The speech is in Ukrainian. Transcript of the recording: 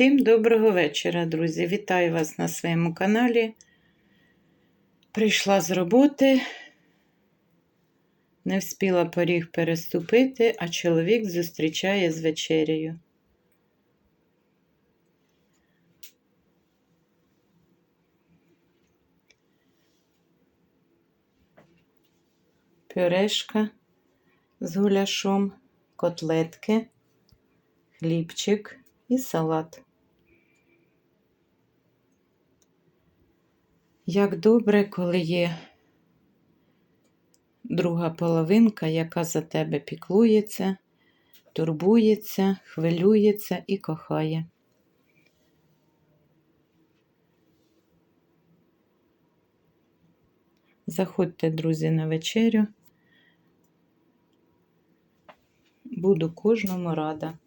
Всім доброго вечора, друзі! Вітаю вас на своєму каналі. Прийшла з роботи, не встигла поріг переступити, а чоловік зустрічає з вечерею. Пюрешка з гуляшом, котлетки, хлібчик і салат. Як добре, коли є друга половинка, яка за тебе піклується, турбується, хвилюється і кохає. Заходьте, друзі, на вечерю. Буду кожному рада.